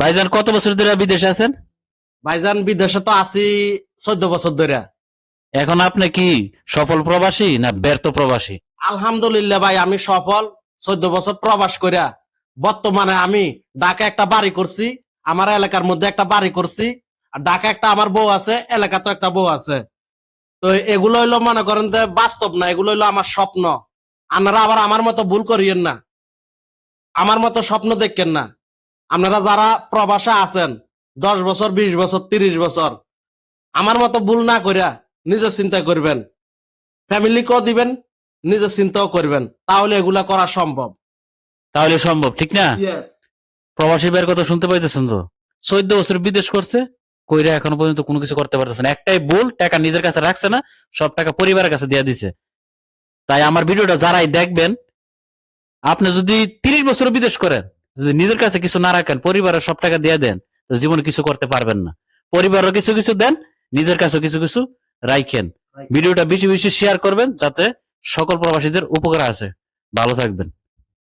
ভাইজান কত বছর ধরে বিদেশে আছেন? ভাইজান বিদেশে তো আছি চোদ্দ বছর ধরে। এখন আপনি কি সফল প্রবাসী না ব্যর্থ প্রবাসী? আলহামদুলিল্লাহ ভাই আমি সফল। চোদ্দ বছর প্রবাস করিয়া বর্তমানে আমি ঢাকা একটা বাড়ি করছি আমার এলাকার মধ্যে একটা বাড়ি করছি আর ঢাকা একটা আমার বউ আছে এলাকাতে একটা বউ আছে। তো এগুলো হইল মনে করেন যে বাস্তব না এগুলো হইল আমার স্বপ্ন। আপনারা আবার আমার মতো ভুল করিয়েন না। আমার মতো স্বপ্ন দেখেন না। আপনারা যারা প্রবাসে আছেন দশ বছর বিশ বছর তিরিশ বছর আমার মতো ভুল না করিয়া নিজে চিন্তা করবেন। ফ্যামিলিকেও দিবেন নিজে চিন্তাও করবেন। তাহলে এগুলা করা সম্ভব। তাহলে সম্ভব ঠিক না? প্রবাসী বের কথা শুনতে পাইতেছেন তো? চোদ্দ বছর বিদেশ করছে কইরা এখনও পর্যন্ত কোনো কিছু করতে পারতেছে না। একটাই ভুল টাকা নিজের কাছে রাখছে না সব টাকা পরিবারের কাছে দিয়ে দিছে। তাই আমার ভিডিওটা যারাই দেখবেন আপনি যদি তিরিশ বছর বিদেশ করেন যদি নিজের কাছে কিছু না রাখেন পরিবারের সব টাকা দিয়ে দেন তো জীবনে কিছু করতে পারবেন না। পরিবারও কিছু কিছু দেন নিজের কাছে কিছু কিছু রাইখেন। ভিডিওটা বেশি বেশি শেয়ার করবেন যাতে সকল প্রবাসীদের উপকার আছে ভালো থাকবেন।